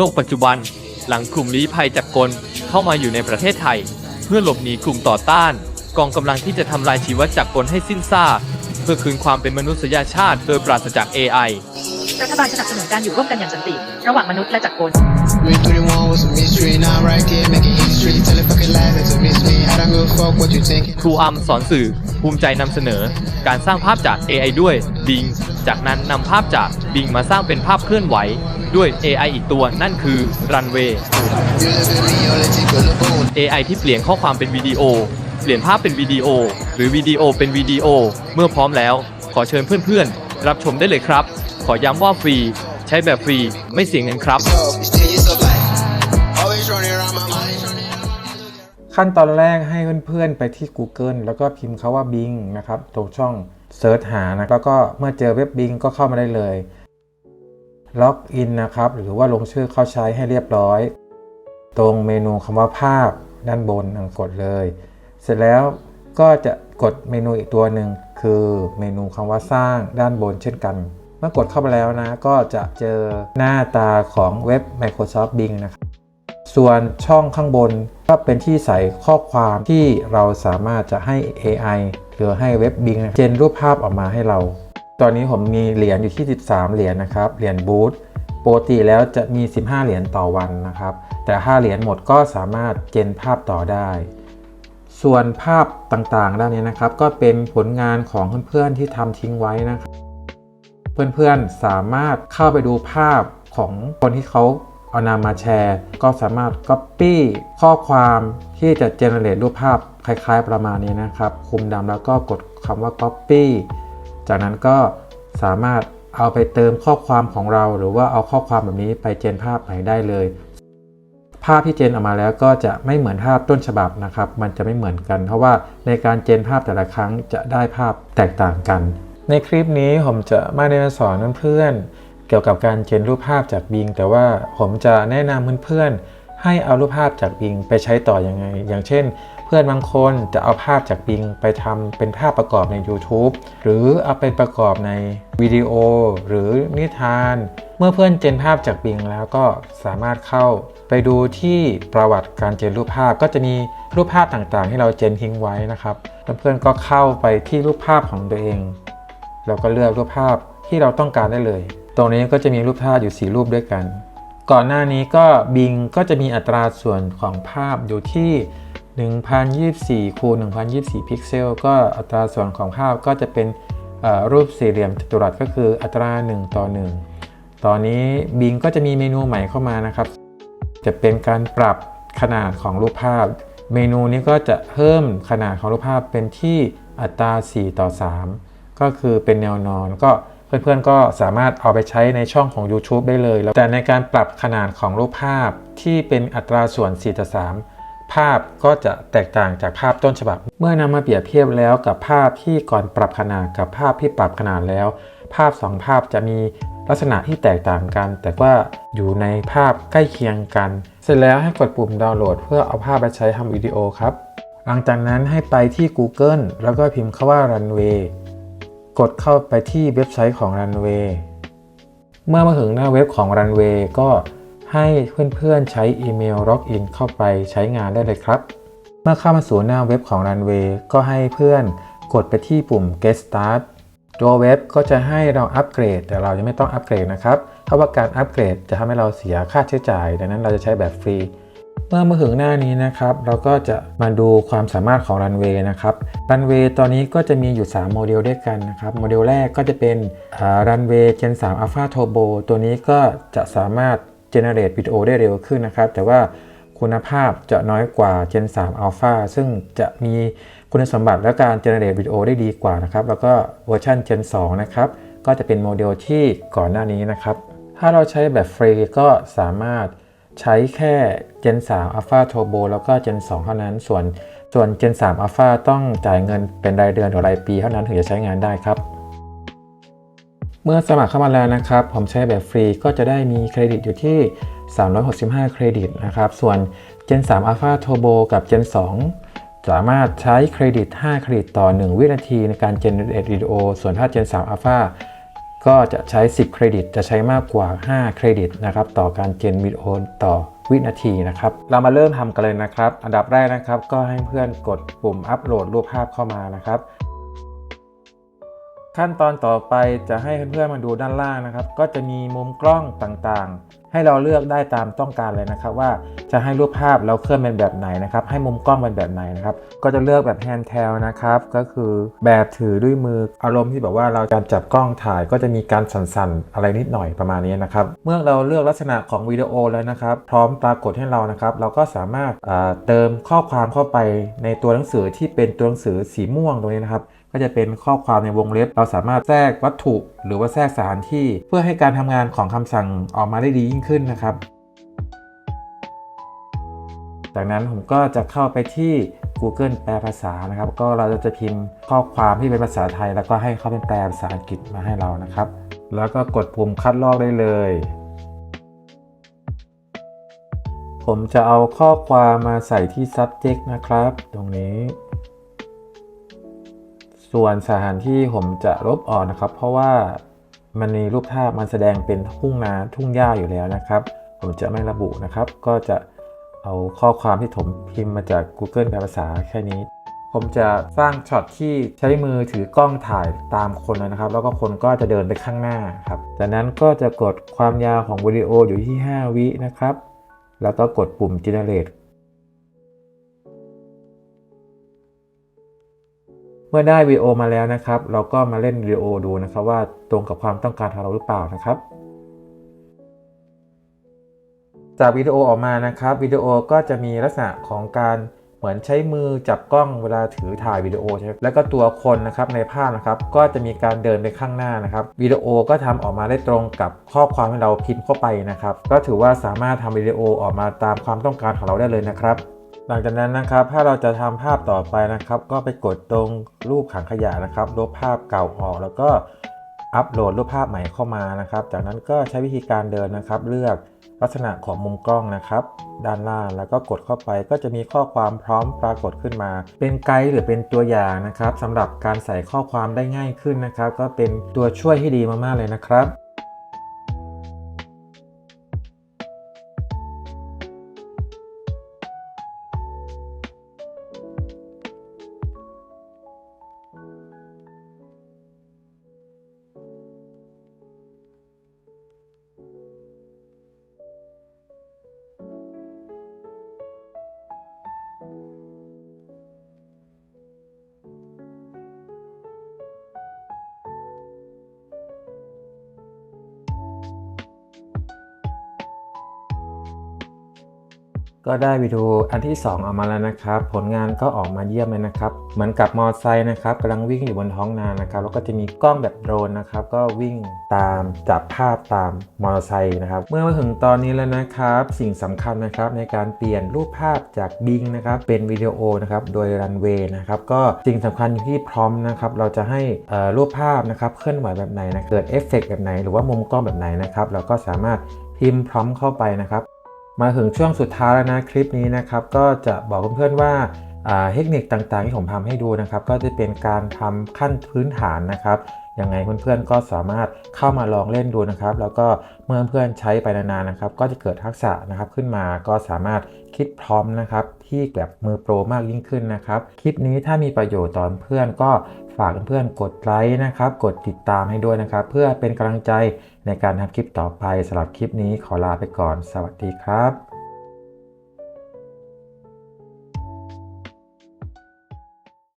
โลกปัจจุบัน หลังกลุ่มลี้ภัยจักรกลเข้ามาอยู่ในประเทศไทย เพื่อหลบหนีกลุ่มต่อต้าน กองกำลังที่จะทำลายชีวจักรกลให้สิ้นซากเพื่อคืนความเป็นมนุษยชาติ โดยปราศจาก AI รัฐบาลสนับสนุนการอยู่ร่วมกันอย่างสันติ ระหว่างมนุษย์และจักรกล ครูอัมสอนสื่อภูมิใจนำเสนอ การสร้างภาพจาก AI ด้วย Bing จากนั้นนำภาพจาก Bing มาสร้างเป็นภาพเคลื่อนไหว ด้วย AI อีกตัวนั่นคือ Runway. AI ที่เปลี่ยนข้อความเป็นวิดีโอ เปลี่ยนภาพเป็นวิดีโอ หรือวิดีโอเป็นวิดีโอ เมื่อพร้อมแล้ว ขอเชิญเพื่อนๆ รับชมได้เลยครับ ขอย้ำว่าฟรี ใช้แบบฟรีไม่เสียเงินครับ ขั้นตอนแรกให้เพื่อนๆไปที่ Google แล้วก็พิมพ์คาว่า Bing นะครับ ตรงช่องเซิร์ชหานะแล้วก็เมื่อเจอเว็บ Bing ก็เข้ามาได้เลยล็อกอินนะครับ หรือว่าลงชื่อเข้าใช้ให้เรียบร้อย ตรงเมนูคำว่าภาพด้านบนกดเลย เสร็จแล้วก็จะกดเมนูอีกตัวหนึ่งคือเมนูคำว่าสร้างด้านบนเช่นกัน เมื่อกดเข้าไปแล้วนะ ก็จะเจอหน้าตาของเว็บ Microsoft Bing นะครับ ส่วนช่องข้างบนก็เป็นที่ใส่ข้อความที่เราสามารถจะให้ AI หรือให้เว็บ Bing เจนรูปภาพออกมาให้เรา ตอนนี้ผมมีเหรียญอยู่ที่ 13 เหรียญนะครับ เหรียญบูทปกติแล้วจะมี 15 เหรียญต่อวันนะครับ แต่ถ้าเหรียญหมดก็สามารถเจนภาพต่อได้ ส่วนภาพต่างๆ ด้านนี้นะครับ ก็เป็นผลงานของเพื่อนๆที่ทำทิ้งไว้นะครับ เพื่อนๆสามารถเข้าไปดูภาพของคนที่เขา เอานำมาแชร์ ก็สามารถ Copy ข้อความที่จะเจเนเรตรูปภาพคล้ายๆ ประมาณนี้นะครับ คุมดำแล้วก็กดคำว่า Copy จากนั้นก็สามารถเอาไปเติมข้อความของเรา หรือว่าเอาข้อความแบบนี้ไปเจนภาพไหนได้เลย ภาพที่เจนออกมาแล้วก็จะไม่เหมือนภาพต้นฉบับนะครับ มันจะไม่เหมือนกัน เพราะว่าในการเจนภาพแต่ละครั้งจะได้ภาพแตกต่างกัน ในคลิปนี้ผมจะไม่ได้มาสอนเพื่อนๆ เกี่ยวกับการเจนรูปภาพจากบิงแต่ว่าผมจะแนะนำเพื่อนๆ ให้เอารูปภาพจากบิงไปใช้ต่ออยังไง อย่างเช่น เพื่อนบางคนจะเอาภาพจากบิงไปทำเป็นภาพประกอบใน YouTube หรือเอาเป็นประกอบในวิดีโอหรือนิทาน เมื่อเพื่อนเจนภาพจากบิงแล้วก็สามารถเข้า ไปดูที่ประวัติการเจนรูปภาพก็จะมีรูปภาพต่างๆ ที่เราเจนทิ้งไว้นะครับเพื่อนก็เข้าไปที่รูปภาพของตัวเอง เราก็เลือกรูปภาพที่เราต้องการได้เลย ตรงนี้ก็จะมีรูปภาพอยู่ 4 รูปด้วยกัน ก่อนหน้านี้ก็บิงก็จะมีอัตราส่วนของภาพอยู่ที่ 1024คูณ1024 พิกเซล ก็อัตราส่วนของภาพก็จะเป็นรูปสี่เหลี่ยมจัตุรัสก็คืออัตรา 1 ต่อ 1 ตอนนี้บิงก็จะมีเมนูใหม่เข้ามานะครับ จะเป็นการปรับขนาดของรูปภาพ เมนูนี้ก็จะเพิ่มขนาดของรูปภาพเป็นที่อัตรา 4 ต่อ 3 ก็คือเป็นแนวนอนก็ เพื่อนๆก็สามารถเอาไปใช้ในช่องของ YouTube ได้เลยแล้วแต่ในการปรับขนาดของรูปภาพที่เป็นอัตราส่วน4ต่อ3ภาพก็จะแตกต่างจากภาพต้นฉบับ เมื่อนำมาเปรียบเทียบแล้วกับภาพที่ก่อนปรับขนาดกับภาพที่ปรับขนาดแล้ว ภาพ 2 ภาพจะมีลักษณะที่แตกต่างกัน แต่ว่าอยู่ในภาพใกล้เคียงกัน เสร็จแล้วให้กดปุ่มดาวน์โหลด เพื่อเอาภาพไปใช้ทำวิดีโอครับ หลังจากนั้นให้ไปที่ Google แล้วก็พิมพ์คาว่า Runway กดเข้าไปที่เว็บไซต์ของ Runway เมื่อมาถึงหน้าเว็บของ Runway ก็ให้เพื่อนๆใช้อีเมลล็อกอินเข้าไปใช้งานได้เลยครับ เมื่อเข้ามาสู่หน้าเว็บของ Runway ก็ให้เพื่อนกดไปที่ปุ่ม Get Start ตัวเว็บก็จะให้เราอัปเกรด แต่เรายังไม่ต้องอัปเกรดนะครับ เพราะว่าการอัปเกรดจะทำให้เราเสียค่าใช้จ่าย ดังนั้นเราจะใช้แบบฟรี เมื่อมาถึงหน้านี้นะครับ เราก็จะมาดูความสามารถของ Runway นะครับ Runway ตอนนี้ก็จะมีอยู่ 3 โมเดลด้วยกันนะครับ โมเดลแรกก็จะเป็นอ่า Runway Gen 3 Alpha Turbo ตัวนี้ก็จะสามารถ generate วิดีโอได้เร็วขึ้นนะครับ แต่ว่าคุณภาพจะน้อยกว่า Gen 3 Alpha ซึ่งจะมีคุณสมบัติและการ generate วิดีโอได้ดีกว่านะครับ แล้วก็เวอร์ชัน Gen 2 นะครับ ก็จะเป็นโมเดลที่ก่อนหน้านี้นะครับ ถ้าเราใช้แบบฟรีก็สามารถ ใช้แค่ Gen 3 Alpha Turbo แล้วก็ Gen 2 เท่านั้น ส่วนส่วน Gen 3 Alpha ต้องจ่ายเงินเป็นรายเดือนหรือรายปีเท่านั้นถึงจะใช้งานได้ครับ เมื่อสมัครเข้ามาแล้วนะครับ ผมใช้แบบฟรีก็จะได้มีเครดิตอยู่ที่ 365 เครดิตนะครับ ส่วน Gen 3 Alpha Turbo กับ Gen 2 สามารถใช้เครดิต 5 เครดิตต่อ 1 วินาทีในการ generate วิดีโอ ส่วนถ้า Gen 3 Alpha ก็จะใช้ 10 เครดิต จะใช้มากกว่า 5 เครดิตนะครับต่อการเจนวิดีโอต่อวินาทีนะครับ เรามาเริ่มทำกันเลยนะครับ อันดับแรกนะครับ ก็ให้เพื่อนกดปุ่มอัปโหลดรูปภาพเข้ามานะครับ ขั้นตอนต่อไปจะให้เพื่อนๆมาดูด้านล่างนะครับ ก็จะมีมุมกล้องต่างๆ ให้เราเลือกได้ตามต้องการเลยนะครับ ว่าจะให้รูปภาพเราเคลื่อนเป็นแบบไหนนะครับ ให้มุมกล้องเป็นแบบไหนนะครับ ก็จะเลือกแบบแฮนด์เทลนะครับ ก็คือแบบถือด้วยมืออารมณ์ที่แบบว่าเราการจับกล้องถ่ายก็จะมีการสั่นๆ อะไรนิดหน่อยประมาณนี้นะครับ เมื่อเราเลือกลักษณะของวิดีโอแล้วนะครับ พร้อมปรากฏให้เรานะครับ เราก็สามารถอ่าเติมข้อความเข้าไปในตัวหนังสือที่เป็นตัวหนังสือสีม่วงตรงนี้นะครับ ก็จะเป็นข้อความในวงเล็บ เราสามารถแทรกวัตถุ หรือว่าแทรกสถานที่ เพื่อให้การทำงานของคำสั่งออกมาได้ดียิ่งขึ้นนะครับ จากนั้นผมก็จะเข้าไปที่ Google แปลภาษานะครับ ก็เราจะพิมพ์ข้อความที่เป็นภาษาไทย แล้วก็ให้เขาเป็นแปลภาษาอังกฤษมาให้เรานะครับ แล้วก็กดปุ่มคัดลอกได้เลย ผมจะเอาข้อความมาใส่ที่ subject นะครับ ตรงนี้ ส่วนสถานที่ผมจะลบออกนะครับ เพราะว่ามันมีรูปภาพมันแสดงเป็นทุ่งนาทุ่งหญ้าอยู่แล้วนะครับ ผมจะไม่ระบุนะครับ ก็จะเอาข้อความที่ผมพิมพ์มาจาก Google แปลภาษาแค่นี้ ผมจะสร้างช็อตที่ใช้มือถือกล้องถ่ายตามคนนะครับ แล้วก็คนก็จะเดินไปข้างหน้าครับ จากนั้นก็จะกดความยาวของวิดีโออยู่ที่ 5 วินะครับ แล้วก็กดปุ่ม generate เมื่อได้วิดีโอมาแล้วนะครับ เราก็มาเล่นวิดีโอดูนะครับว่าตรงกับความต้องการของเราหรือเปล่านะครับ จากวิดีโอออกมานะครับวิดีโอก็จะมีลักษณะของการเหมือนใช้มือจับกล้องเวลาถือถ่ายวิดีโอใช่ไหมแล้วก็ตัวคนนะครับในภาพนะครับ ก็จะมีการเดินไปข้างหน้านะครับวิดีโอก็ทำออกมาได้ตรงกับข้อความที่เราพิมพ์เข้าไปนะครับ ก็ถือว่าสามารถทำวิดีโอออกมาตามความต้องการของเราได้เลยนะครับ หลังจากนั้นนะครับถ้าเราจะทำภาพต่อไปนะครับ ก็ไปกดตรงรูปขังขยะนะครับลบภาพเก่าออก แล้วก็อัปโหลดรูปภาพใหม่เข้ามานะครับ จากนั้นก็ใช้วิธีการเดินนะครับ เลือกลักษณะของมุมกล้องนะครับ ด้านล่างแล้วก็กดเข้าไปก็จะมีข้อความพร้อมปรากฏขึ้นมา เป็นไกด์หรือเป็นตัวอย่างนะครับสำหรับการใส่ข้อความได้ง่ายขึ้นนะครับ ก็เป็นตัวช่วยที่ดีมากๆเลยนะครับ ก็ได้วิดีโออันที่ 2 ออกมาแล้วนะครับ ผลงานก็ออกมาเยี่ยมเลยนะครับ เหมือนกับมอเตอร์ไซค์นะครับกำลังวิ่งอยู่บนท้องนานะครับ แล้วก็จะมีกล้องแบบโดรนนะครับ ก็วิ่งตามจับภาพตามมอเตอร์ไซค์นะครับ เมื่อมาถึงตอนนี้แล้วนะครับ สิ่งสำคัญนะครับในการเปลี่ยนรูปภาพจากบิงนะครับเป็นวิดีโอนะครับโดยรันเวย์นะครับก็สิ่งสำคัญอยู่ที่พร้อมนะครับเราจะให้รูปภาพนะครับเคลื่อนไหวแบบไหนนะเกิดเอฟเฟกต์แบบไหนหรือว่ามุมกล้องแบบไหนนะครับเราก็สามารถพิมพ์พร้อมเข้าไปนะครับ มาถึงช่วงสุดท้ายแล้วนะคลิปนี้นะครับก็จะบอกเพื่อนๆว่าเทคนิคต่างๆที่ผมทำให้ดูนะครับ ก็จะเป็นการทำขั้นพื้นฐานนะครับ ยังไงเพื่อนๆก็สามารถเข้ามาลองเล่นดูนะครับ แล้วก็เมื่อเพื่อนใช้ไปนานๆนะครับ ก็จะเกิดทักษะนะครับขึ้นมาก็สามารถคิดพร้อมนะครับที่แบบมือโปรมากยิ่งขึ้นนะครับ คลิปนี้ถ้ามีประโยชน์ต่อเพื่อนก็ฝากเพื่อนๆกดไลค์นะครับ กดติดตามให้ด้วยนะครับ เพื่อเป็นกำลังใจในการทำคลิปต่อไปสำหรับคลิปนี้ขอลาไปก่อน สวัสดีครับ